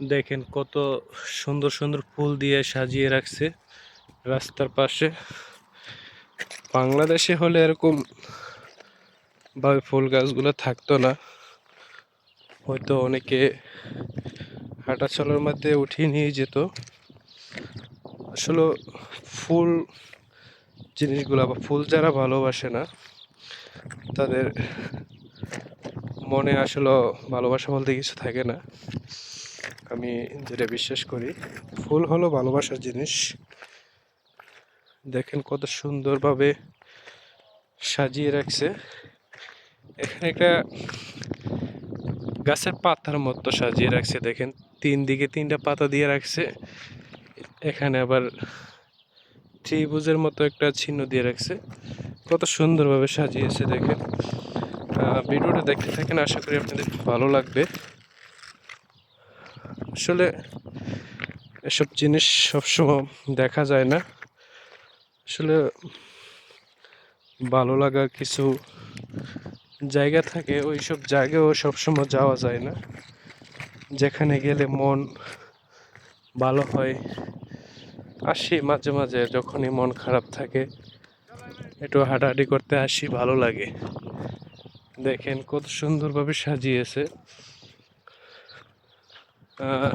দেখেন কত সুন্দর সুন্দর ফুল দিয়ে সাজিয়ে রাখছে রাস্তার পাশে। বাংলাদেশে হলে এরকম ভাবে ফুল গাছগুলো থাকতো না। হয়তো অনেকে হাঁটা চলার মধ্যে উঠিয়ে নিয়ে যেত। আসলে ফুল জিনিসগুলো বা ফুল যারা ভালোবাসে না, তাদের মনে আসলে ভালোবাসা বলতে কিছু থাকে না। আমি যেটা বিশ্বাস করি, ফুল হলো ভালোবাসার জিনিস। দেখেন কত সুন্দরভাবে সাজিয়ে রাখছে। এখানে একটা গাছের পাতার মতো সাজিয়ে রাখছে, দেখেন তিন দিকে তিনটা পাতা দিয়ে রাখছে। এখানে আবার ত্রিভুজের মতো একটা চিহ্ন দিয়ে রাখছে। কত সুন্দরভাবে সাজিয়েছে, দেখেন। ভিডিওটা দেখতে থাকেন, আশা করি আপনাদের ভালো লাগবে। আসলে এসব জিনিস সবসময় দেখা যায় না। আসলে ভালো লাগা কিছু জায়গা থাকে ওই সব জায়গাও সবসময় যাওয়া যায় না। যেখানে গেলে মন ভালো হয়, আসি মাঝে মাঝে যখনই মন খারাপ থাকে, একটু হাঁটাহাঁটি করতে আসি, ভালো লাগে। দেখেন কত সুন্দরভাবে সাজিয়েছে। আহ,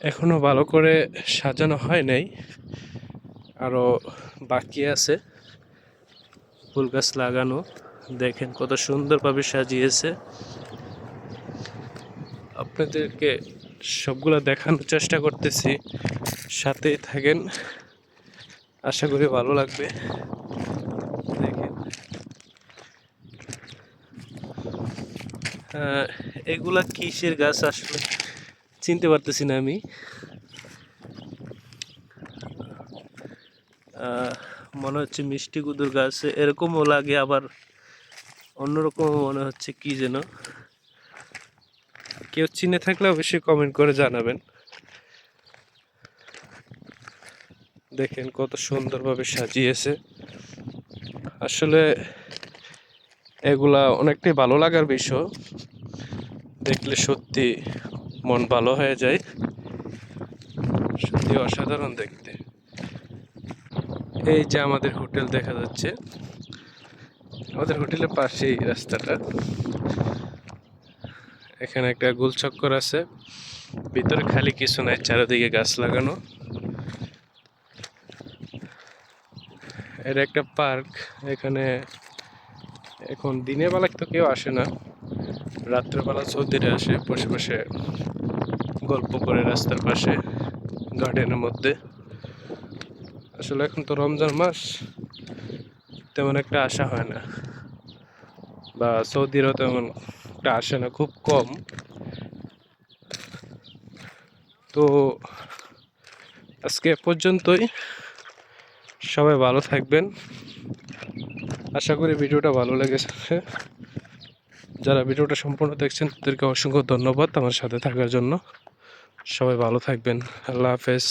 এখনও ভালো করে সাজানো হয় নাই। আরও বাকি আছে। ফুল গাছ লাগানো। দেখেন কত সুন্দরভাবে সাজিয়েছে। আপনাদেরকে সবগুলো দেখানোর চেষ্টা করতেছি। সাথেই থাকেন। আশা করি ভালো লাগবে দেখেন আহ, এগুলা কিসের গাছ আসলে চিনতে পারতেছি না আমি? মনে হচ্ছে মিষ্টি কুদুর গাছ, এরকমও লাগে আবার অন্যরকম মনে হচ্ছে, কি যেন? কেউ চিনে থাকলে অবশ্যই কমেন্ট করে জানাবেন। দেখেন কত সুন্দরভাবে সাজিয়েছে। আসলে এগুলা অনেকটাই ভালো লাগার বিষয়। দেখলে সত্যি মন ভালো হয়ে যায়। সত্যি অসাধারণ দেখতে। এই যে আমাদের হোটেল দেখা যাচ্ছে। আমাদের হোটেলের পাশেই রাস্তাটা। এখানে একটা গোল চক্কর আছে। ভিতরে খালি কিছু নাই, চারিদিকে গাছ লাগানো। এটা একটা পার্ক। এখানে এখন দিনের বেলা তো কেউ আসে না। রাত্রেবেলা চৌধুরী আসে, বসে বসে গল্প করে রাস্তার পাশে গার্ডেনের মধ্যে। আসলে এখন তো রমজান মাস, তেমন একটা আসা হয় না। বা সৌদিরও তেমন একটা আসে না, খুব কম। তো আজকে পর্যন্তই। সবাই ভালো থাকবেন। আশা করি ভিডিওটা ভালো লেগেছে। যারা ভিডিওটা সম্পূর্ণ দেখছেন, তাদেরকে অসংখ্য ধন্যবাদ আমার সাথে থাকার জন্য। সবাই ভালো থাকবেন। আল্লাহ হাফেজ।